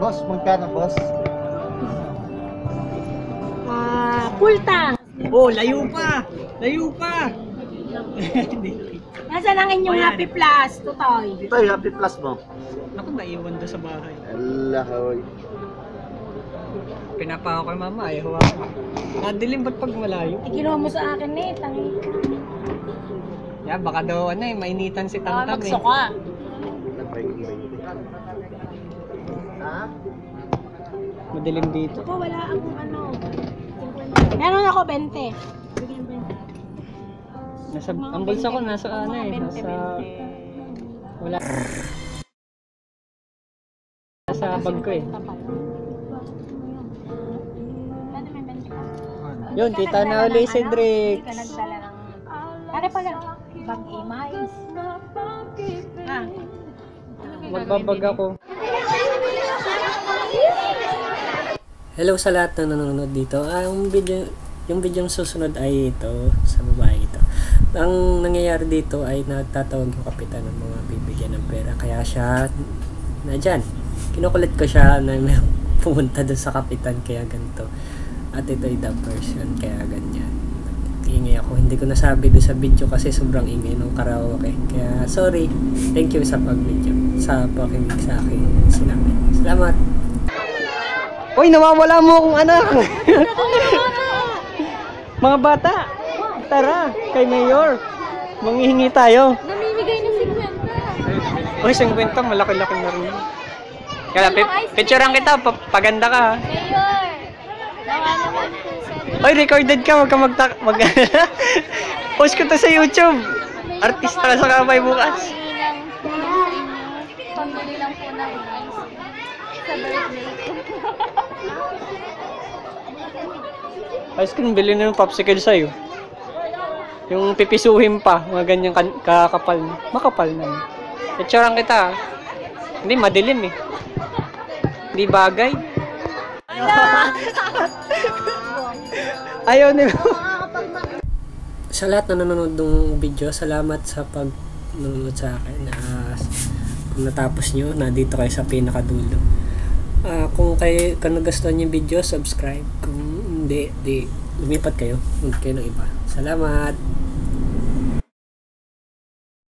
Boss, magkano boss? Ah, full tank. Oh, layo pa! Layo pa! Nasaan ang inyong Ayan. Happy Plus, Tutoy? Ito yung happy plus mo. Naku, naiwan doon sa bahay. Allah, hoy. Pinapa ko kay mama, ayaw ako. Nadilim ba't pag malayo? Ikinuha mo sa akin eh, tangi. Yeah, baka daw ano eh, mainitan si Baka Tamtam eh. magsuka. Ha? Madilim dito. Ako, wala akong ano. 50. Meron ako 20. Bigyan 20. Nasa, ang bulsa ko 20. nasa ano eh, Mga 20, nasa, wala. Nasa bag ko eh. Yun, kita na uli si Drix. Pare pala, bag imais. Ah. Magbabag ako. Hello sa lahat na nanonood dito. Ah, yung video, yung video susunod ay ito sa babae ito. Ang nangyayari dito ay nagtatawag yung kapitan ng mga bibigyan ng pera. Kaya siya na dyan. Kinukulit ko siya na may pumunta doon sa kapitan kaya ganito. At ito ay the person kaya ganyan. Ingay ako. Hindi ko nasabi doon sa video kasi sobrang ingay ng karaoke. Kaya sorry. Thank you sa pag-video. Sa pakinig sa akin. Sinabi. Salamat. Uy, nawawala mo akong anak. Mga bata, tara, kay Mayor. Manghihingi tayo. Namimigay ng 50. Uy, 50, malaki-laki na rin. Kaya, pi- picturean kita, pa- paganda ka. Mayor! Uy, recorded ka, wag ka magta... Mag Post ko to sa YouTube. Artista ka sa kamay bukas. Pambili lang po ng ice. Sa birthday ko. Ice cream, bilhin na yung popsicle sa'yo. Yung pipisuhin pa, mga ganyang kakapal. Makapal na yun. Picturean kita. ha. Hindi, madilim eh. Hindi bagay. Ayaw nila. sa lahat na nanonood ng video, salamat sa pag nanonood sa akin. Ah, kung natapos nyo, nandito kayo sa pinakadulo. Ah, kung kayo kung nagustuhan yung video, subscribe. Kung hindi, di lumipat kayo. Huwag kayo ng iba. Salamat!